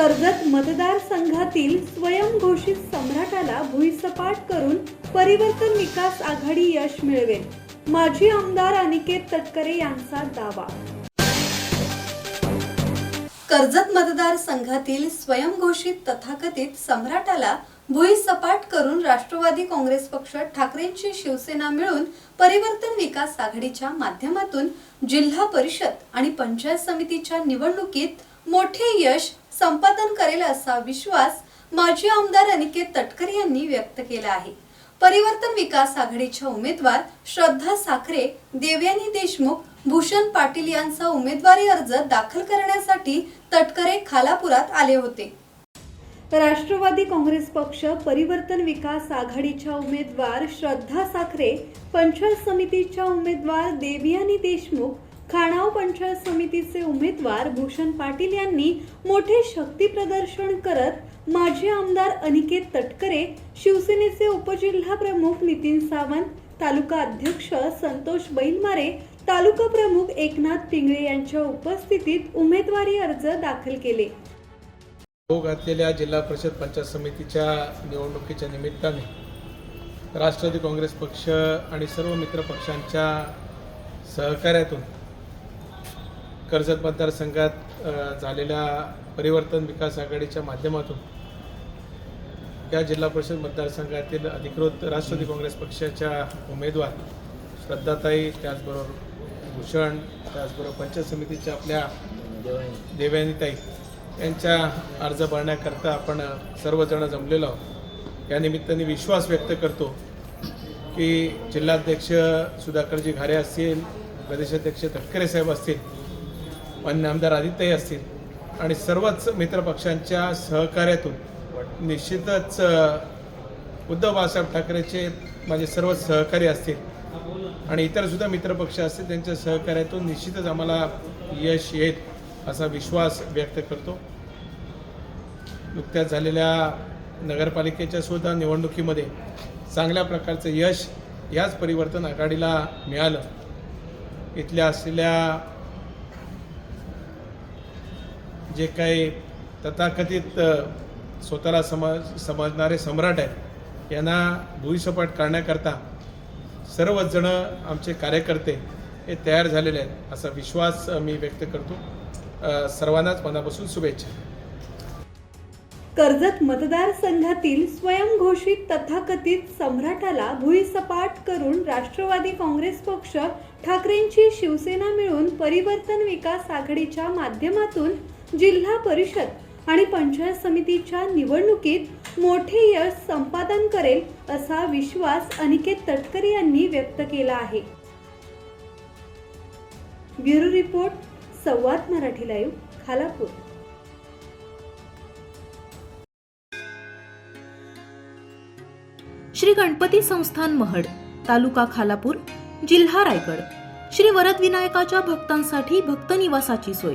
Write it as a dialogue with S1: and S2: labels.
S1: कर्जत मतदारसंघातील स्वयंघोषित सम्राटाला भुईसपाट करून परिवर्तन विकास आघाडी यश मिळवेल. माजी आमदार अनिकेत तटकरे यांचा दावा. कर्जत मतदारसंघातील स्वयंघोषित तथाकथित सम्राटाला भुईसपाट करून राष्ट्रवादी काँग्रेस पक्ष ठाकरेंची शिवसेना मिळून परिवर्तन विकास आघाडीच्या माध्यमातून जिल्हा परिषद आणि पंचायत समितीच्या निवडणुकीत मोठे यश संपादन करेल असा विश्वास माजी आमदार अनिकेत तटकरे यांनी व्यक्त केला आहे. परिवर्तन विकास आघाडीच्या उमेदवार श्रद्धा साखरे देवयानी देशमुख भूषण पाटील यांचा उमेदवारी अर्ज दाखल करण्यासाठी तटकरे खालापुरात आले होते. राष्ट्रवादी काँग्रेस पक्ष परिवर्तन विकास आघाडीच्या उमेदवार श्रद्धा साखरे पंचायत समितीच्या उमेदवार देवयानी देशमुख खाणाव पंचायत समितीचे उमेदवार भूषण पाटील यांनी मोठे शक्ती प्रदर्शन करत माजी आमदार अनिकेत तटकरे शिवसेनेचे उपजिल्हा प्रमुख नितीन सावंत तालुका अध्यक्ष संतोष बैलमारे तालुका प्रमुख एकनाथ पिंगळे यांच्या उपस्थितीत उमेदवारी अर्ज दाखल केले.
S2: हो घातलेल्या जिल्हा परिषद पंचायत समितीच्या निवडणुकीच्या निमित्ताने राष्ट्रवादी काँग्रेस पक्ष आणि सर्व मित्र पक्षांच्या सहकार्यातून कर्जत मतदारसंघात झालेल्या परिवर्तन विकास आघाडीच्या माध्यमातून या जिल्हा परिषद मतदारसंघातील अधिकृत राष्ट्रवादी काँग्रेस पक्षाच्या उमेदवार श्रद्धाताई त्याचबरोबर भूषण त्याचबरोबर पंचायत समितीच्या आपल्या देवयानीताई यांच्या अर्ज भरण्याकरता आपण सर्वजण जमलेलो आहोत. या निमित्ताने विश्वास व्यक्त करतो की जिल्हाध्यक्ष सुधाकरजी घारे असतील प्रदेशाध्यक्ष तटकरे साहेब असतील मान्य आमदार आदित्यही असतील. आणि सर्वच मित्रपक्षांच्या सहकार्यातून निश्चितच उद्धव बाळासाहेब ठाकरेचे माझे सर्व सहकारी असतील. आणि इतरसुद्धा मित्रपक्ष असतील त्यांच्या सहकार्यातून निश्चितच आम्हाला यश येत असा विश्वास व्यक्त करतो. नुकत्याच झालेल्या नगरपालिकेच्या सुद्धा निवडणुकीमध्ये चांगल्या प्रकारचं यश याच परिवर्तन आघाडीला मिळालं. इथल्या असलेल्या जे काही तथाकथित स्वतःला समज समजणारे सम्राट आहेत यांना भुईसपाट करण्याकरता सर्वचजणं आमचे कार्यकर्ते हे तयार झालेले आहेत असा विश्वास मी व्यक्त करतो. सर्वांनाच मनापासून शुभेच्छा.
S1: कर्जत मतदारसंघातील स्वयंघोषित तथाकथित सम्राटाला भुईसपाट करून राष्ट्रवादी काँग्रेस पक्ष ठाकरेंची शिवसेना मिळून परिवर्तन विकास आघाडीच्या माध्यमातून जिल्हा परिषद आणि पंचायत समितीच्या निवडणुकीत मोठे यश संपादन करेल असा विश्वास अनिकेत तटकरे यांनी व्यक्त केला आहे. ब्युरो रिपोर्ट संवाद मराठी लाईव्ह खालापूर.
S3: श्री गणपती संस्थान महड तालुका खालापूर जिल्हा रायगड. श्री वरदविनायकाच्या भक्तांसाठी भक्त निवासाची सोय.